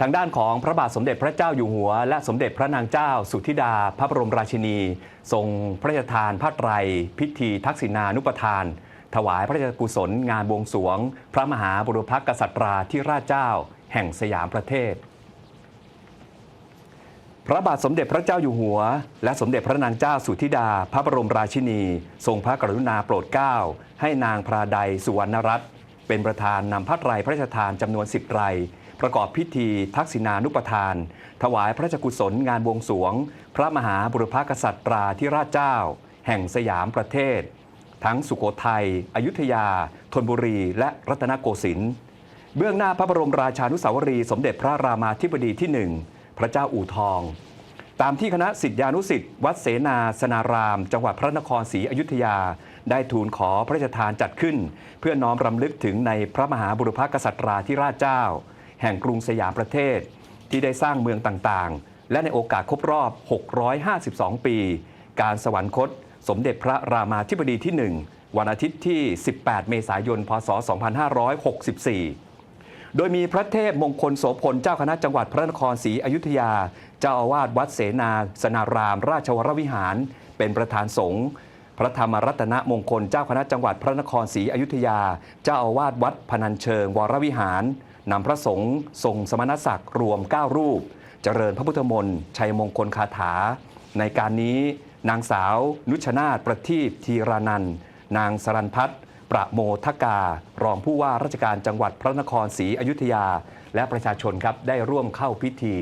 ทางด้านของพระบาทสมเด็จพระเจ้าอยู่หัว และสมเด็จพระนางเจ้า สุธิดา พระบรมราชินี ทรงพระราชทานผ้าไตร พิธีทักษิณานุปทาน ถวายพระราชกุศลงานบวงสรวง พระมหาบุรพกษัตราธิราชเจ้า แห่งสยามประเทศ พระบาทสมเด็จพระเจ้าอยู่หัว และสมเด็จพระนางเจ้าสุธิดา พระบรมราชินี ทรงพระกรุณาโปรดเกล้าให้นางพระใดสุวรรณรัตน์เป็นประธานนำผ้าไตรพระราชทานจำนวนสิบไตร ประกอบพิธีทักษิณานุปทาน ถวายพระราชกุศลงานบวงสวง พระมหาบุรพกษัตราธิราชเจ้า แห่งสยามประเทศ ทั้งสุโขทัย อยุธยาธนบุรี และรัตนโกสินทร์เบื้องหน้าพระบรมราชานุสาวรี สมเด็จพระรามาธิบดีที่หนึ่งพระเจ้าอู่ทอง ตามที่คณะสิทธิานุสิทธิ์วัดเสนาสนาราม จังหวัดพระนครศรีอยุธยา ได้ทูลขอพระราชทานจัดขึ้น เพื่อน้อมรำลึกถึงในพระมหาบุรพกษัตราธิราชเจ้า แห่งกรุงสยามประเทศ ที่ได้สร้างเมืองต่างๆ และในโอกาสครบรอบ 652 ปี การสวรรคต สมเด็จพระรามาธิบดีที่ 1 วันอาทิตย์ที่ 18 เมษายน พศ 2564 โดยมีพระเทพมงคลโสพลเจ้าคณะจังหวัดพระนครศรีอยุธยา เจ้าอาวาสวัดเสนาสนาราม ราชวรวิหาร เป็นประธานสงฆ์พระธรรมรัตนมงคลเจ้าคณะจังหวัดพระนครศรีอยุธยา เจ้าอาวาสวัดพนัญเชิง วรวิหาร นำพระสงฆ์ทรงสมณศักดิ์รวม 9 รูป เจริญพระพุทธมนต์ชัยมงคลคาถา ในการนี้นางสาวนุชนาถประทีปทีรานันท์นางสรันพัฒน์ประโมทกา รองผู้ว่าราชการจังหวัดพระนครศรีอยุธยา และประชาชนครับได้ร่วมเข้าพิธี